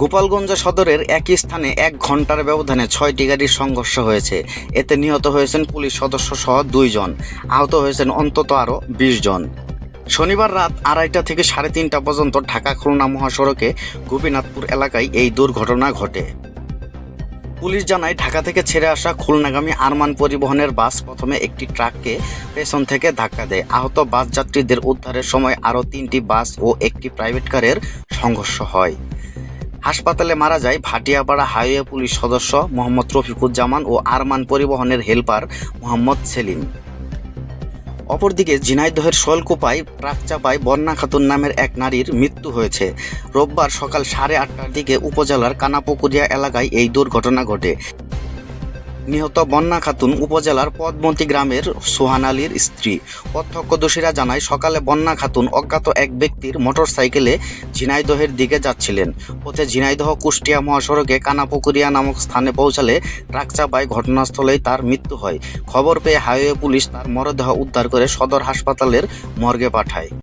গোপালগঞ্জ সদরের একই স্থানে এক ঘণ্টার ব্যবধানে ছয়টি গাড়ির সংঘর্ষ হয়েছে। এতে নিহত হয়েছেন পুলিশ সদস্য সহ দুইজন। আহত হয়েছেন অন্তত আরও বিশ জন। শনিবার রাত আড়াইটা থেকে সাড়ে তিনটা পর্যন্ত ঢাকা খুলনা মহাসড়কে গোপীনাথপুর এলাকায় এই দুর্ঘটনা ঘটে। পুলিশ জানায়, ঢাকা থেকে ছেড়ে আসা খুলনাগামী আরমান পরিবহনের বাস প্রথমে একটি ট্রাককে পেছন থেকে ধাক্কা দেয়। আহত বাস যাত্রীদের উদ্ধারের সময় আরও তিনটি বাস ও একটি প্রাইভেট কারের সংঘর্ষ হয়। হাসপাতালে মারা যায় ভাটিয়াপাড়া হাইওয়ে পুলিশ সদস্য মোহাম্মদ রফিকুজ্জামান ও আরমান পরিবহনের হেলপার মোহাম্মদ সেলিম। অপরদিকে ঝিনাইদহের শোলকুপায় প্রাকচাপায় বন্যা খাতুন নামের এক নারীর মৃত্যু হয়েছে। রোববার সকাল সাড়ে আটটার দিকে উপজেলার কানাপুকুরিয়া এলাকায় এই দুর্ঘটনা ঘটে। নিহত বন্যা খাতুন উপজেলার পদ্মতী গ্রামের সোহান আলীর স্ত্রী। প্রত্যক্ষদর্শীরা জানায়, সকালে বন্যা খাতুন অজ্ঞাত এক ব্যক্তির মোটরসাইকেলে ঝিনাইদহের দিকে যাচ্ছিলেন। পথে ঝিনাইদহ কুষ্টিয়া মহাসড়কে কানাপুকুরিয়া নামক স্থানে পৌঁছালে ট্রাক চাপায় ঘটনাস্থলেই তার মৃত্যু হয়। খবর পেয়ে হাইওয়ে পুলিশ তার মরদেহ উদ্ধার করে সদর হাসপাতালের মর্গে পাঠায়।